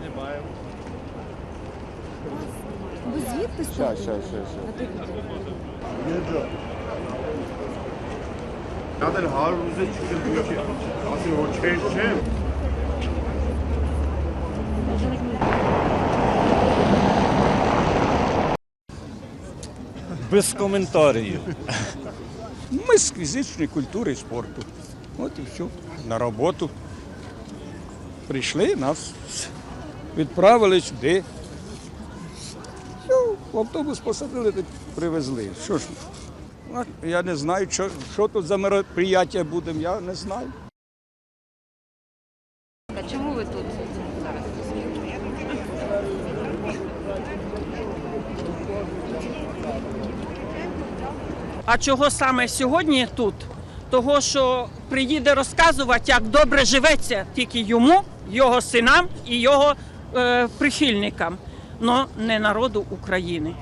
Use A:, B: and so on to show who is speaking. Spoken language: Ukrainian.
A: Знімаємо.
B: Ви звідти
C: Ща, ща, ща, ща.
A: Ya da harbuza çıkıyor. Asıl o çeşit.
D: Без коментарів. Ми з фізичної культури і спорту. От і все. На роботу. Прийшли, нас відправили сюди. Все, в автобус посадили, привезли. Що ж, ну, я не знаю, що, що тут за мероприяття буде, я не знаю.
B: А чому ви тут зараз?
E: А чого саме сьогодні тут? Того, що приїде розказувати, як добре живеться тільки йому, його синам і його е, прихильникам, але не народу України.